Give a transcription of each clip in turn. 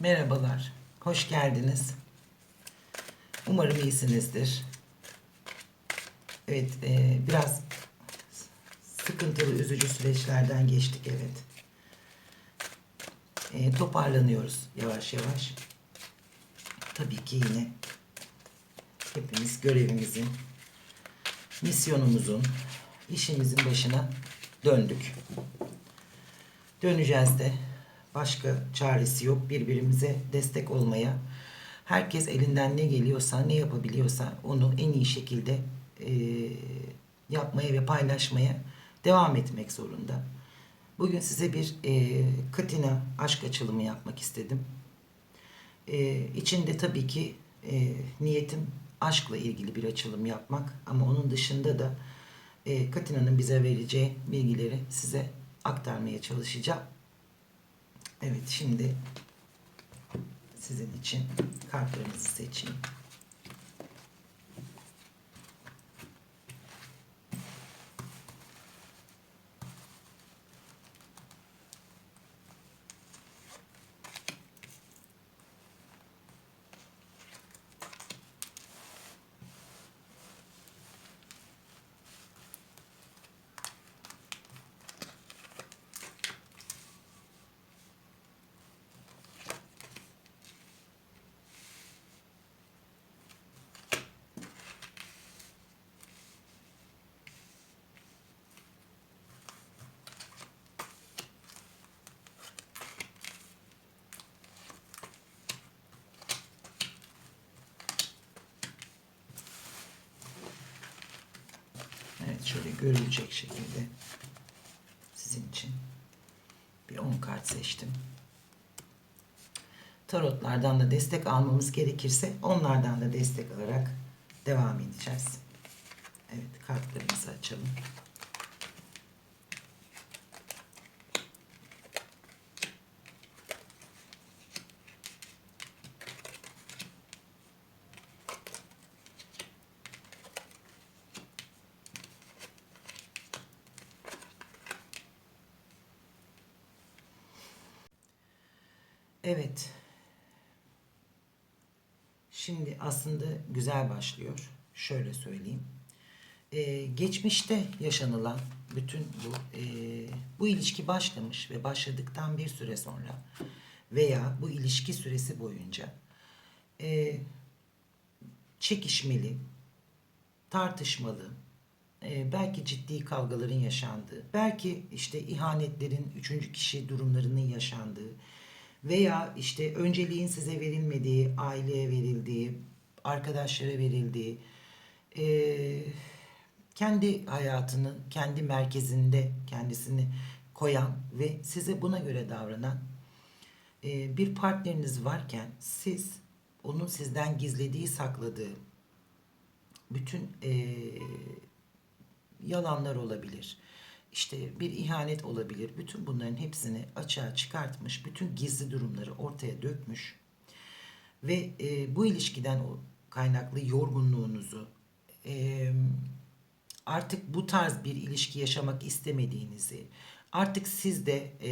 Merhabalar, hoş geldiniz. Umarım iyisinizdir. Evet, e, biraz sıkıntılı, üzücü süreçlerden geçtik, evet. E, toparlanıyoruz yavaş yavaş. Tabii ki yine hepimiz görevimizin, misyonumuzun, işimizin başına döndük. Döneceğiz de. Başka çaresi yok. Birbirimize destek olmaya. Herkes elinden ne geliyorsa, ne yapabiliyorsa onu en iyi şekilde e, yapmaya ve paylaşmaya devam etmek zorunda. Bugün size bir e, Katina aşk açılımı yapmak istedim. E, içinde tabii ki e, niyetim aşkla ilgili bir açılım yapmak ama onun dışında da e, Katina'nın bize vereceği bilgileri size aktarmaya çalışacağım. Evet şimdi sizin için kartlarınızı seçeyim. Evet şöyle görülecek şekilde sizin için bir 10 kart seçtim. Tarotlardan da destek almamız gerekirse onlardan da destek alarak devam edeceğiz. Evet kartlarımızı açalım. Evet. Şimdi aslında güzel başlıyor. Şöyle söyleyeyim. Ee, geçmişte yaşanılan bütün bu e, bu ilişki başlamış ve başladıktan bir süre sonra veya bu ilişki süresi boyunca e, çekişmeli, tartışmalı, e, belki ciddi kavgaların yaşandığı, belki işte ihanetlerin üçüncü kişi durumlarının yaşandığı veya işte önceliğin size verilmediği, aileye verildiği, arkadaşlara verildiği, e, kendi hayatını kendi merkezinde kendisini koyan ve size buna göre davranan e, bir partneriniz varken siz onun sizden gizlediği, sakladığı bütün e, yalanlar olabilir. İşte bir ihanet olabilir. Bütün bunların hepsini açığa çıkartmış, bütün gizli durumları ortaya dökmüş ve e, bu ilişkiden kaynaklı yorgunluğunuzu, e, artık bu tarz bir ilişki yaşamak istemediğinizi, artık siz de e,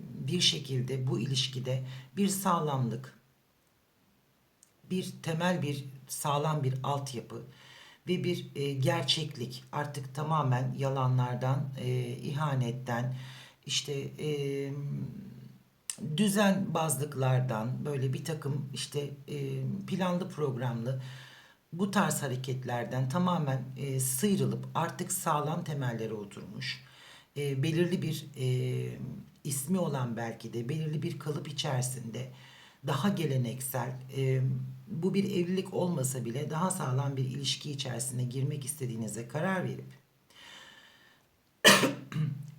bir şekilde bu ilişkide bir sağlamlık, bir temel bir sağlam bir altyapı ve bir e, gerçeklik. Artık tamamen yalanlardan, e, ihanetten, işte e, düzenbazlıklardan böyle bir takım işte e, planlı programlı bu tarz hareketlerden tamamen e, sıyrılıp artık sağlam temellere oturmuş e, belirli bir e, ismi olan belki de belirli bir kalıp içerisinde daha geleneksel e, bu bir evlilik olmasa bile daha sağlam bir ilişki içerisine girmek istediğinize karar verip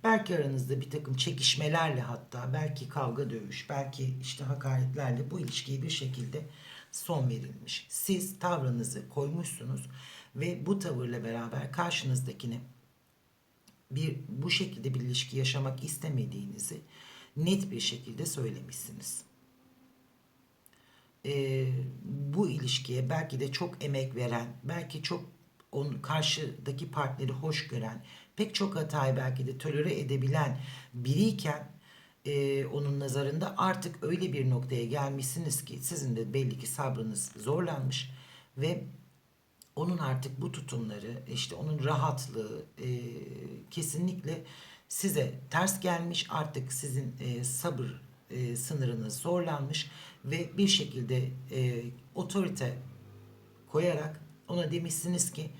belki aranızda bir takım çekişmelerle hatta belki kavga dövüş belki işte hakaretlerle bu ilişkiye bir şekilde son verilmiş. Siz tavrınızı koymuşsunuz ve bu tavırla beraber karşınızdakini bir bu şekilde bir ilişki yaşamak istemediğinizi net bir şekilde söylemişsiniz. Ee, bu ilişkiye belki de çok emek veren, belki çok onun karşıdaki partneri hoş gören, pek çok hatayı belki de tolere edebilen biriyken e, onun nazarında artık öyle bir noktaya gelmişsiniz ki sizin de belli ki sabrınız zorlanmış ve onun artık bu tutumları işte onun rahatlığı e, kesinlikle size ters gelmiş artık sizin e, sabır e, sınırınız zorlanmış ve bir şekilde e, otorite koyarak ona demişsiniz ki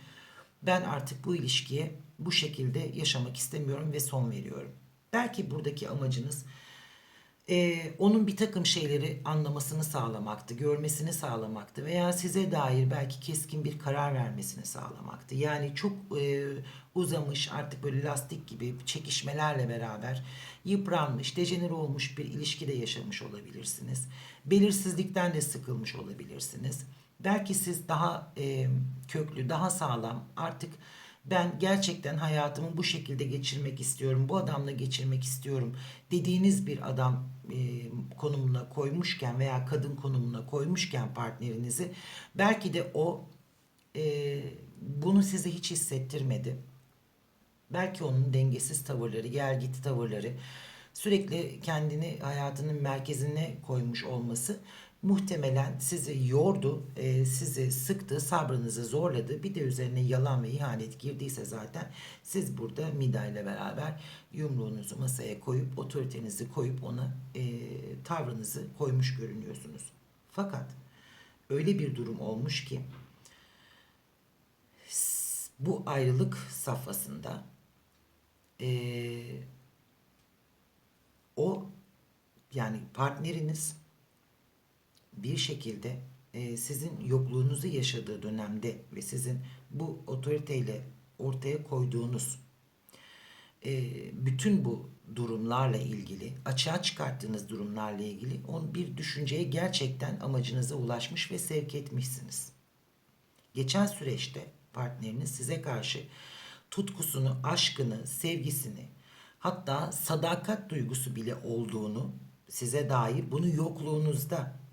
ben artık bu ilişkiye bu şekilde yaşamak istemiyorum ve son veriyorum. Belki buradaki amacınız e, onun bir takım şeyleri anlamasını sağlamaktı, görmesini sağlamaktı veya size dair belki keskin bir karar vermesini sağlamaktı. Yani çok e, uzamış artık böyle lastik gibi çekişmelerle beraber yıpranmış, dejenere olmuş bir ilişkide yaşamış olabilirsiniz. Belirsizlikten de sıkılmış olabilirsiniz. Belki siz daha e, köklü, daha sağlam artık ben gerçekten hayatımı bu şekilde geçirmek istiyorum, bu adamla geçirmek istiyorum dediğiniz bir adam e, konumuna koymuşken veya kadın konumuna koymuşken partnerinizi belki de o e, bunu size hiç hissettirmedi. Belki onun dengesiz tavırları, gel git tavırları, sürekli kendini hayatının merkezine koymuş olması muhtemelen sizi yordu, e, sizi sıktı, sabrınızı zorladı. Bir de üzerine yalan ve ihanet girdiyse zaten siz burada Mida ile beraber yumruğunuzu masaya koyup, otoritenizi koyup ona e, tavrınızı koymuş görünüyorsunuz. Fakat öyle bir durum olmuş ki bu ayrılık safhasında e, o yani partneriniz bir şekilde e, sizin yokluğunuzu yaşadığı dönemde ve sizin bu otoriteyle ortaya koyduğunuz e, bütün bu durumlarla ilgili, açığa çıkarttığınız durumlarla ilgili on bir düşünceye gerçekten amacınıza ulaşmış ve sevk etmişsiniz. Geçen süreçte partneriniz size karşı tutkusunu, aşkını, sevgisini, hatta sadakat duygusu bile olduğunu size dair bunu yokluğunuzda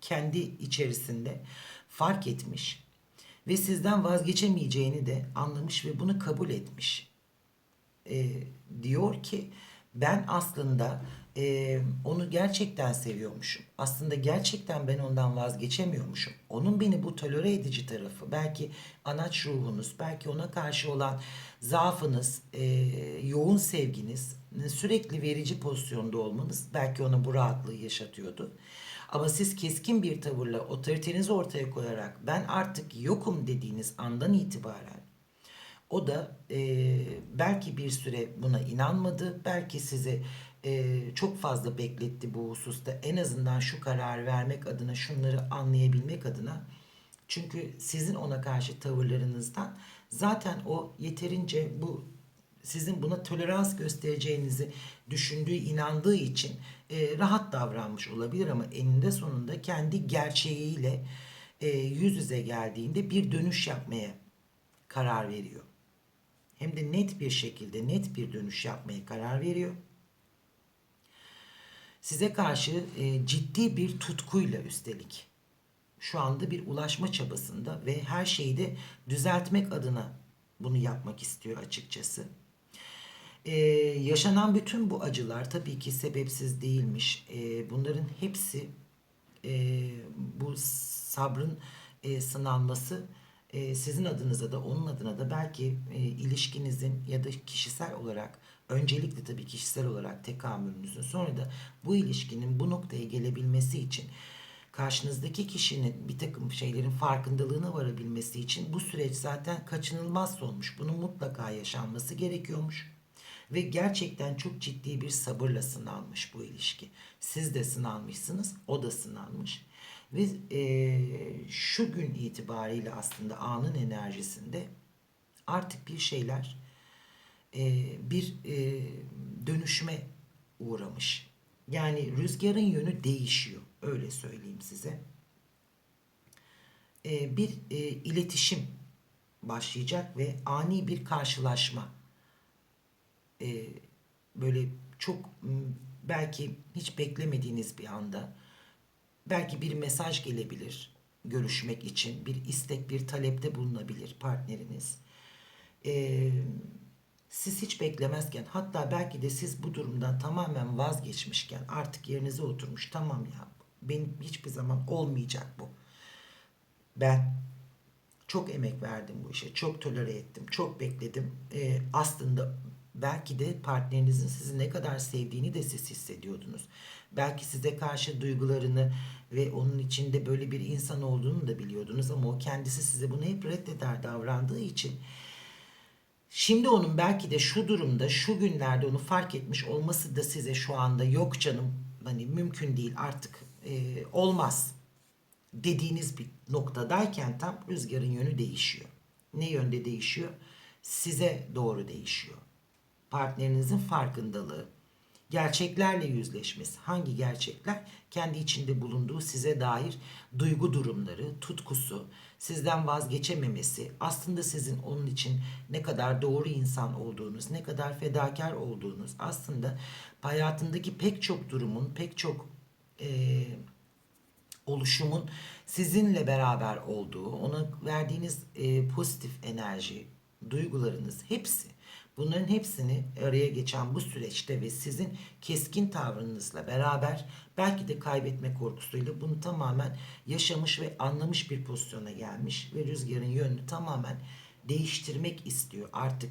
kendi içerisinde fark etmiş ve sizden vazgeçemeyeceğini de anlamış ve bunu kabul etmiş. Ee, diyor ki ben aslında e, onu gerçekten seviyormuşum. Aslında gerçekten ben ondan vazgeçemiyormuşum. Onun beni bu tolere edici tarafı, belki anaç ruhunuz, belki ona karşı olan zaafınız, e, yoğun sevginiz, sürekli verici pozisyonda olmanız belki ona bu rahatlığı yaşatıyordu. Ama siz keskin bir tavırla otoritenizi ortaya koyarak ben artık yokum dediğiniz andan itibaren o da e, belki bir süre buna inanmadı. Belki sizi e, çok fazla bekletti bu hususta. En azından şu kararı vermek adına, şunları anlayabilmek adına. Çünkü sizin ona karşı tavırlarınızdan zaten o yeterince bu sizin buna tolerans göstereceğinizi düşündüğü, inandığı için e, rahat davranmış olabilir ama eninde sonunda kendi gerçeğiyle e, yüz yüze geldiğinde bir dönüş yapmaya karar veriyor. Hem de net bir şekilde net bir dönüş yapmaya karar veriyor. Size karşı e, ciddi bir tutkuyla üstelik şu anda bir ulaşma çabasında ve her şeyi de düzeltmek adına bunu yapmak istiyor açıkçası. Ee, yaşanan bütün bu acılar tabii ki sebepsiz değilmiş. Ee, bunların hepsi e, bu sabrın e, sınanması e, sizin adınıza da onun adına da belki e, ilişkinizin ya da kişisel olarak öncelikle tabii kişisel olarak tekamülünüzün sonra da bu ilişkinin bu noktaya gelebilmesi için karşınızdaki kişinin bir takım şeylerin farkındalığına varabilmesi için bu süreç zaten kaçınılmaz olmuş. Bunun mutlaka yaşanması gerekiyormuş. Ve gerçekten çok ciddi bir sabırla sınanmış bu ilişki. Siz de sınanmışsınız, o da sınanmış. Ve e, şu gün itibariyle aslında anın enerjisinde artık bir şeyler e, bir e, dönüşme uğramış. Yani rüzgarın yönü değişiyor. Öyle söyleyeyim size. E, bir e, iletişim başlayacak ve ani bir karşılaşma e, böyle çok belki hiç beklemediğiniz bir anda belki bir mesaj gelebilir görüşmek için bir istek bir talepte bulunabilir partneriniz. E, siz hiç beklemezken hatta belki de siz bu durumdan tamamen vazgeçmişken artık yerinize oturmuş tamam ya benim hiçbir zaman olmayacak bu. Ben çok emek verdim bu işe. Çok tolere ettim. Çok bekledim. Ee, aslında belki de partnerinizin sizi ne kadar sevdiğini de siz hissediyordunuz. Belki size karşı duygularını ve onun içinde böyle bir insan olduğunu da biliyordunuz ama o kendisi size bunu hep reddeder davrandığı için Şimdi onun belki de şu durumda, şu günlerde onu fark etmiş olması da size şu anda yok canım, hani mümkün değil artık e, olmaz dediğiniz bir noktadayken tam rüzgarın yönü değişiyor. Ne yönde değişiyor? Size doğru değişiyor. Partnerinizin farkındalığı, gerçeklerle yüzleşmesi. Hangi gerçekler? Kendi içinde bulunduğu size dair duygu durumları, tutkusu, sizden vazgeçememesi, aslında sizin onun için ne kadar doğru insan olduğunuz, ne kadar fedakar olduğunuz, aslında hayatındaki pek çok durumun, pek çok eee oluşumun sizinle beraber olduğu, ona verdiğiniz e, pozitif enerji, duygularınız hepsi bunların hepsini araya geçen bu süreçte ve sizin keskin tavrınızla beraber belki de kaybetme korkusuyla bunu tamamen yaşamış ve anlamış bir pozisyona gelmiş ve rüzgarın yönünü tamamen değiştirmek istiyor artık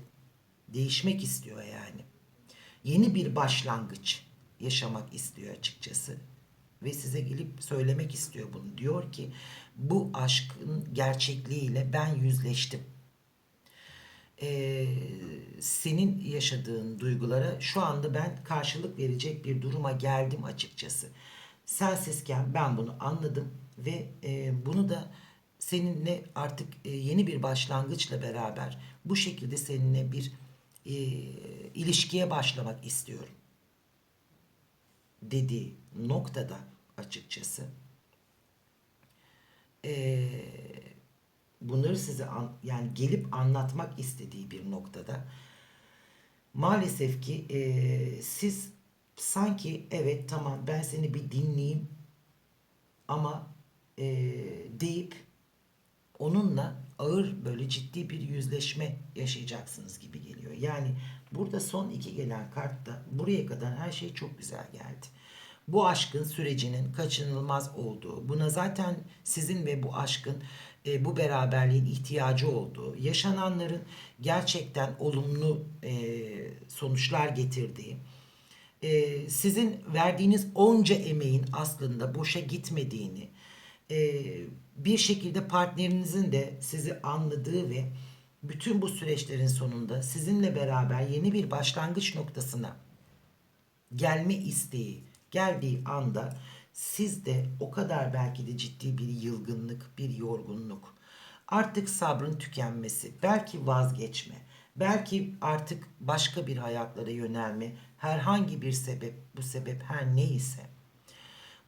değişmek istiyor yani yeni bir başlangıç yaşamak istiyor açıkçası ve size gelip söylemek istiyor bunu. Diyor ki bu aşkın gerçekliğiyle ben yüzleştim. Ee, senin yaşadığın duygulara şu anda ben karşılık verecek bir duruma geldim açıkçası. Sensizken ben bunu anladım ve e, bunu da seninle artık e, yeni bir başlangıçla beraber bu şekilde seninle bir e, ilişkiye başlamak istiyorum dediği noktada açıkçası eee, bunları size an- yani gelip anlatmak istediği bir noktada maalesef ki eee, siz sanki evet tamam ben seni bir dinleyeyim ama eee, deyip onunla ağır böyle ciddi bir yüzleşme yaşayacaksınız gibi geliyor. Yani burada son iki gelen kartta buraya kadar her şey çok güzel geldi. Bu aşkın sürecinin kaçınılmaz olduğu, buna zaten sizin ve bu aşkın e, bu beraberliğin ihtiyacı olduğu, yaşananların gerçekten olumlu e, sonuçlar getirdiği, e, sizin verdiğiniz onca emeğin aslında boşa gitmediğini, e, bir şekilde partnerinizin de sizi anladığı ve bütün bu süreçlerin sonunda sizinle beraber yeni bir başlangıç noktasına gelme isteği geldiği anda sizde o kadar belki de ciddi bir yılgınlık, bir yorgunluk, artık sabrın tükenmesi, belki vazgeçme, belki artık başka bir hayatlara yönelme, herhangi bir sebep, bu sebep her neyse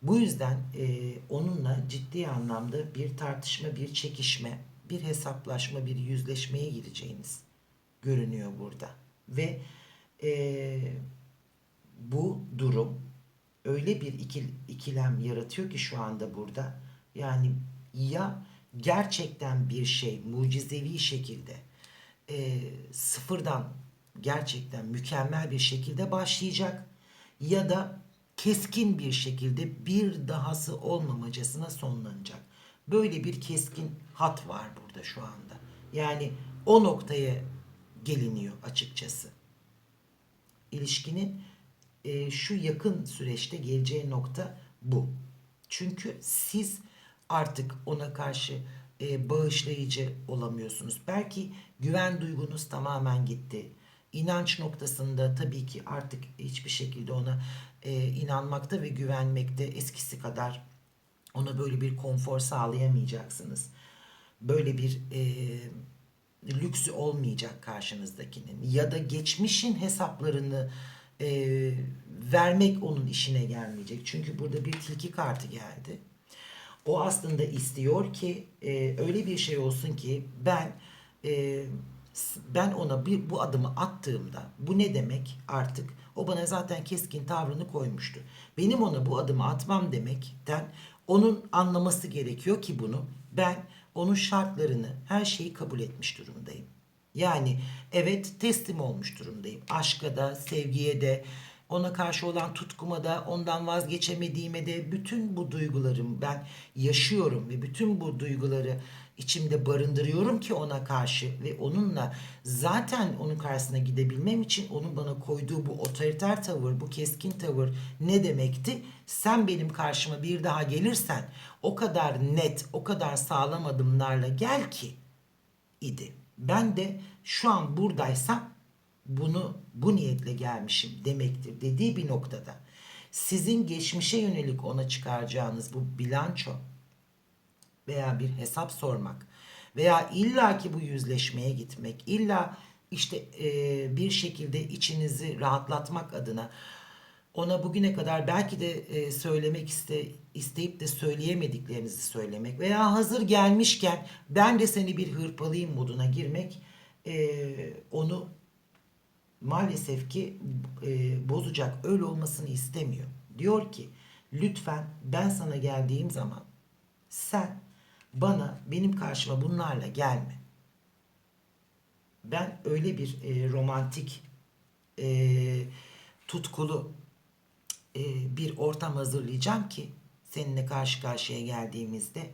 bu yüzden e, onunla ciddi anlamda bir tartışma, bir çekişme, bir hesaplaşma, bir yüzleşmeye gireceğiniz görünüyor burada. Ve e, bu durum öyle bir ikil, ikilem yaratıyor ki şu anda burada. Yani ya gerçekten bir şey mucizevi şekilde e, sıfırdan gerçekten mükemmel bir şekilde başlayacak ya da keskin bir şekilde bir dahası olmamacasına sonlanacak. Böyle bir keskin hat var burada şu anda. Yani o noktaya geliniyor açıkçası. İlişkinin e, şu yakın süreçte geleceği nokta bu. Çünkü siz artık ona karşı e, bağışlayıcı olamıyorsunuz. Belki güven duygunuz tamamen gitti. İnanç noktasında tabii ki artık hiçbir şekilde ona e, inanmakta ve güvenmekte eskisi kadar ona böyle bir konfor sağlayamayacaksınız. Böyle bir e, lüksü olmayacak karşınızdakinin ya da geçmişin hesaplarını e, vermek onun işine gelmeyecek. Çünkü burada bir tilki kartı geldi. O aslında istiyor ki e, öyle bir şey olsun ki ben e, ben ona bir bu adımı attığımda bu ne demek artık o bana zaten keskin tavrını koymuştu. Benim ona bu adımı atmam demekten onun anlaması gerekiyor ki bunu ben onun şartlarını her şeyi kabul etmiş durumdayım. Yani evet teslim olmuş durumdayım. Aşka da, sevgiye de, ona karşı olan tutkuma da, ondan vazgeçemediğime de bütün bu duygularım ben yaşıyorum ve bütün bu duyguları içimde barındırıyorum ki ona karşı ve onunla zaten onun karşısına gidebilmem için onun bana koyduğu bu otoriter tavır, bu keskin tavır ne demekti? Sen benim karşıma bir daha gelirsen o kadar net, o kadar sağlam adımlarla gel ki idi. Ben de şu an buradaysam bunu bu niyetle gelmişim demektir dediği bir noktada. Sizin geçmişe yönelik ona çıkaracağınız bu bilanço veya bir hesap sormak veya illaki bu yüzleşmeye gitmek illa işte e, bir şekilde içinizi rahatlatmak adına ona bugüne kadar belki de e, söylemek iste, isteyip de söyleyemediklerinizi söylemek veya hazır gelmişken ben de seni bir hırpalayayım moduna girmek e, onu maalesef ki e, bozacak öyle olmasını istemiyor. Diyor ki lütfen ben sana geldiğim zaman sen bana benim karşıma bunlarla gelme. Ben öyle bir e, romantik e, tutkulu bir ortam hazırlayacağım ki seninle karşı karşıya geldiğimizde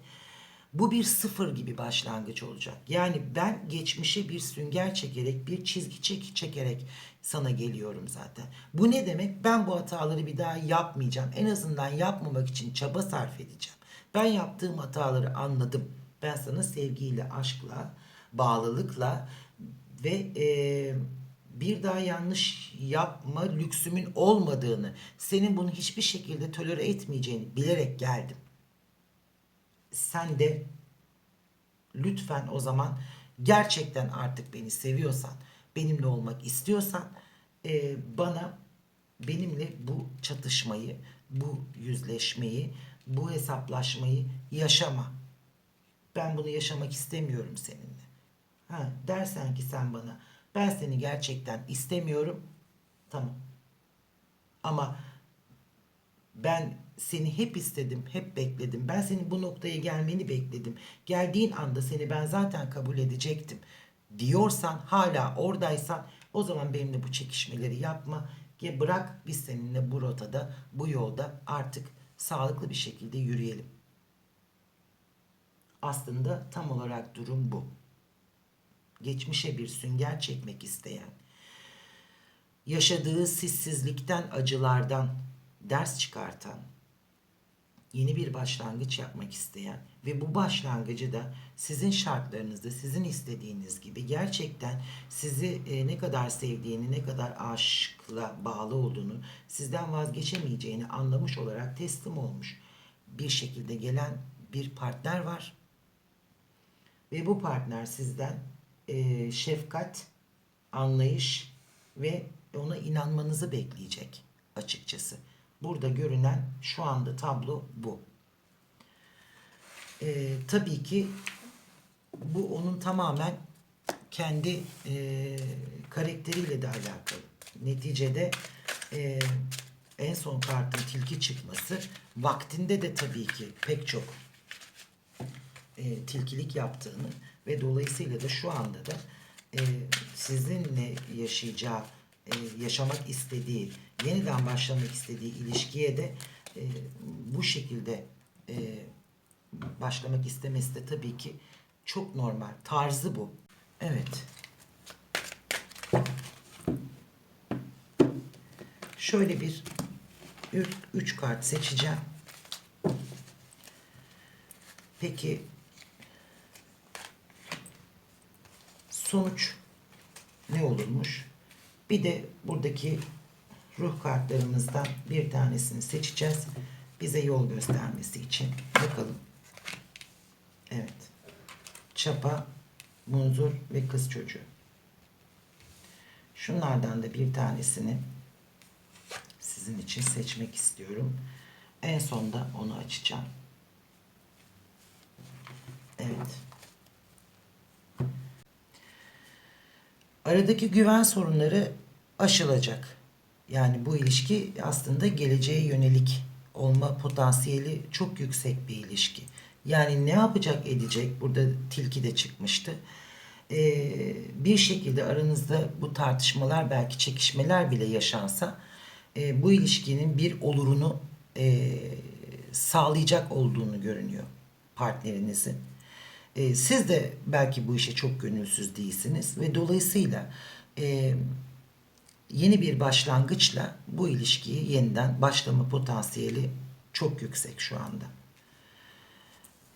bu bir sıfır gibi başlangıç olacak. Yani ben geçmişe bir sünger çekerek, bir çizgi çek çekerek sana geliyorum zaten. Bu ne demek? Ben bu hataları bir daha yapmayacağım. En azından yapmamak için çaba sarf edeceğim. Ben yaptığım hataları anladım. Ben sana sevgiyle, aşkla, bağlılıkla ve e, bir daha yanlış yapma lüksümün olmadığını, senin bunu hiçbir şekilde tolere etmeyeceğini bilerek geldim. Sen de lütfen o zaman gerçekten artık beni seviyorsan, benimle olmak istiyorsan e, bana benimle bu çatışmayı, bu yüzleşmeyi, bu hesaplaşmayı yaşama. Ben bunu yaşamak istemiyorum seninle. Ha, dersen ki sen bana ben seni gerçekten istemiyorum. Tamam. Ama ben seni hep istedim, hep bekledim. Ben senin bu noktaya gelmeni bekledim. Geldiğin anda seni ben zaten kabul edecektim. Diyorsan, hala oradaysan o zaman benimle bu çekişmeleri yapma. Ya bırak biz seninle bu rotada, bu yolda artık sağlıklı bir şekilde yürüyelim. Aslında tam olarak durum bu. Geçmişe bir sünger çekmek isteyen, yaşadığı sissizlikten, acılardan ders çıkartan, yeni bir başlangıç yapmak isteyen ve bu başlangıcı da sizin şartlarınızda, sizin istediğiniz gibi gerçekten sizi e, ne kadar sevdiğini, ne kadar aşkla bağlı olduğunu, sizden vazgeçemeyeceğini anlamış olarak teslim olmuş bir şekilde gelen bir partner var. Ve bu partner sizden e, şefkat, anlayış ve ona inanmanızı bekleyecek açıkçası. Burada görünen şu anda tablo bu. Ee, tabii ki bu onun tamamen kendi e, karakteriyle de alakalı. Neticede e, en son kartın tilki çıkması vaktinde de tabii ki pek çok e, tilkilik yaptığını ve dolayısıyla da şu anda da e, sizinle yaşayacağı e, yaşamak istediği, yeniden başlamak istediği ilişkiye de e, bu şekilde e, başlamak istemesi de tabii ki çok normal. Tarzı bu. Evet. Şöyle bir üç, üç kart seçeceğim. Peki sonuç ne olurmuş? Bir de buradaki ruh kartlarımızdan bir tanesini seçeceğiz. Bize yol göstermesi için. Bakalım. Evet. Çapa, munzur ve kız çocuğu. Şunlardan da bir tanesini sizin için seçmek istiyorum. En sonda onu açacağım. Evet. Aradaki güven sorunları aşılacak. Yani bu ilişki aslında geleceğe yönelik olma potansiyeli çok yüksek bir ilişki. Yani ne yapacak edecek? Burada tilki de çıkmıştı. e, bir şekilde aranızda bu tartışmalar belki çekişmeler bile yaşansa e, bu ilişkinin bir olurunu e, sağlayacak olduğunu görünüyor partnerinizin. E, siz de belki bu işe çok gönülsüz değilsiniz ve dolayısıyla e, yeni bir başlangıçla bu ilişkiyi yeniden başlama potansiyeli çok yüksek şu anda.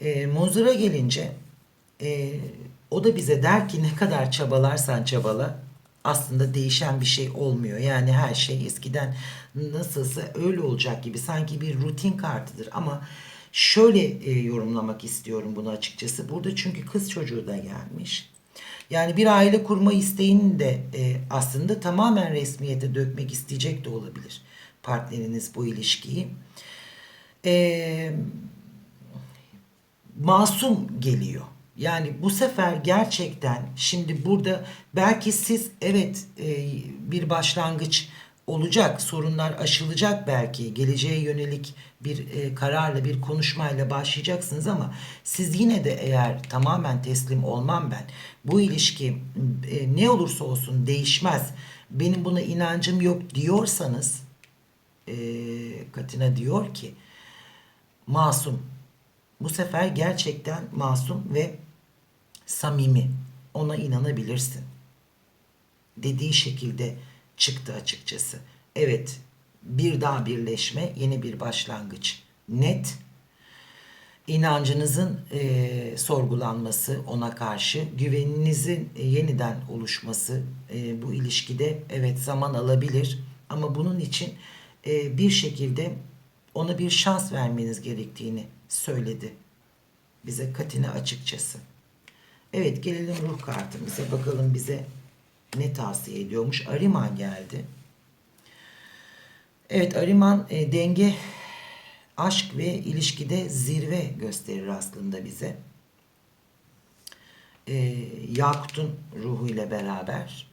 E, Muzur'a gelince e, o da bize der ki ne kadar çabalarsan çabala aslında değişen bir şey olmuyor. Yani her şey eskiden nasılsa öyle olacak gibi sanki bir rutin kartıdır ama şöyle e, yorumlamak istiyorum bunu açıkçası. Burada çünkü kız çocuğu da gelmiş. Yani bir aile kurma isteğini de e, aslında tamamen resmiyete dökmek isteyecek de olabilir partneriniz bu ilişkiyi. Eee masum geliyor. Yani bu sefer gerçekten şimdi burada belki siz evet e, bir başlangıç olacak, sorunlar aşılacak belki, geleceğe yönelik bir e, kararla, bir konuşmayla başlayacaksınız ama siz yine de eğer tamamen teslim olmam ben, bu ilişki e, ne olursa olsun değişmez, benim buna inancım yok diyorsanız, e, Katina diyor ki, masum, bu sefer gerçekten masum ve samimi. Ona inanabilirsin. Dediği şekilde çıktı açıkçası. Evet, bir daha birleşme, yeni bir başlangıç. Net. İnancınızın e, sorgulanması ona karşı, güveninizin e, yeniden oluşması e, bu ilişkide evet zaman alabilir. Ama bunun için e, bir şekilde ona bir şans vermeniz gerektiğini söyledi bize Katina açıkçası. Evet gelelim ruh kartımıza bakalım bize ne tavsiye ediyormuş. Ariman geldi. Evet Ariman e, denge, aşk ve ilişkide zirve gösterir aslında bize. E, Yakut'un ruhuyla beraber.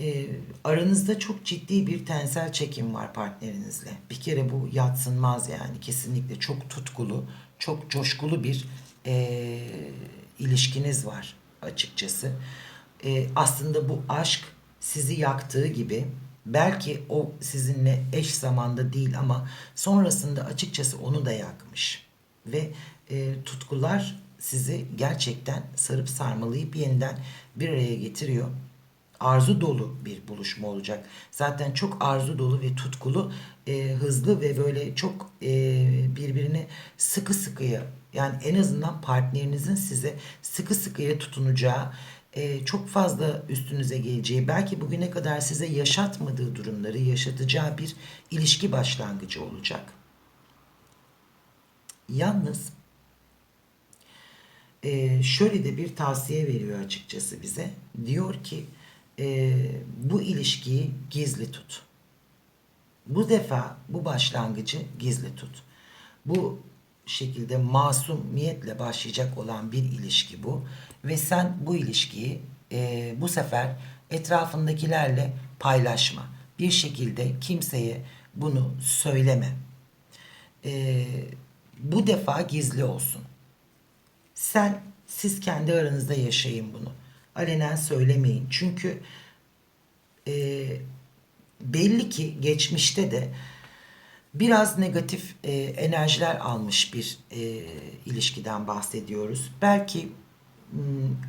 E, aranızda çok ciddi bir tensel çekim var partnerinizle. Bir kere bu yatsınmaz yani kesinlikle çok tutkulu, çok coşkulu bir e, ilişkiniz var açıkçası. E, aslında bu aşk sizi yaktığı gibi belki o sizinle eş zamanda değil ama sonrasında açıkçası onu da yakmış. Ve e, tutkular sizi gerçekten sarıp sarmalayıp yeniden bir araya getiriyor arzu dolu bir buluşma olacak. Zaten çok arzu dolu ve tutkulu, e, hızlı ve böyle çok e, birbirini sıkı sıkıya yani en azından partnerinizin size sıkı sıkıya tutunacağı, e, çok fazla üstünüze geleceği, belki bugüne kadar size yaşatmadığı durumları yaşatacağı bir ilişki başlangıcı olacak. Yalnız e, şöyle de bir tavsiye veriyor açıkçası bize. Diyor ki e, bu ilişkiyi gizli tut. Bu defa bu başlangıcı gizli tut. Bu şekilde masumiyetle başlayacak olan bir ilişki bu. Ve sen bu ilişkiyi e, bu sefer etrafındakilerle paylaşma. Bir şekilde kimseye bunu söyleme. E, bu defa gizli olsun. Sen, siz kendi aranızda yaşayın bunu alenen söylemeyin. Çünkü e, belli ki geçmişte de biraz negatif e, enerjiler almış bir e, ilişkiden bahsediyoruz. Belki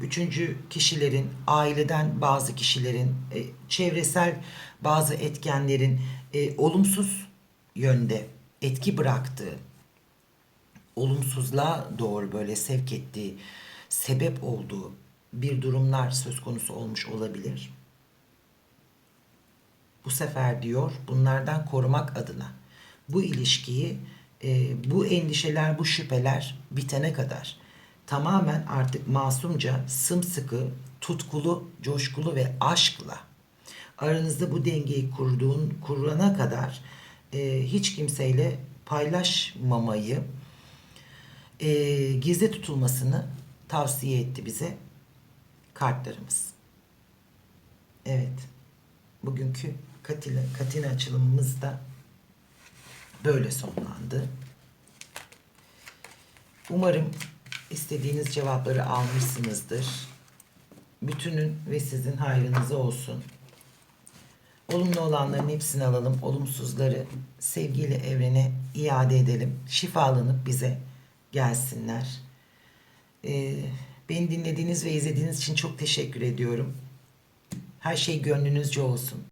üçüncü kişilerin, aileden bazı kişilerin, e, çevresel bazı etkenlerin e, olumsuz yönde etki bıraktığı, olumsuzluğa doğru böyle sevk ettiği, sebep olduğu bir durumlar söz konusu olmuş olabilir. Bu sefer diyor bunlardan korumak adına bu ilişkiyi e, bu endişeler bu şüpheler bitene kadar tamamen artık masumca sımsıkı tutkulu coşkulu ve aşkla aranızda bu dengeyi kurduğun kurana kadar e, hiç kimseyle paylaşmamayı e, gizli tutulmasını tavsiye etti bize kartlarımız. Evet. Bugünkü Katina, Katina açılımımız da böyle sonlandı. Umarım istediğiniz cevapları almışsınızdır. bütünün ve sizin hayrınıza olsun. Olumlu olanların hepsini alalım. Olumsuzları sevgiyle evrene iade edelim. Şifalanıp bize gelsinler. Ee, beni dinlediğiniz ve izlediğiniz için çok teşekkür ediyorum. Her şey gönlünüzce olsun.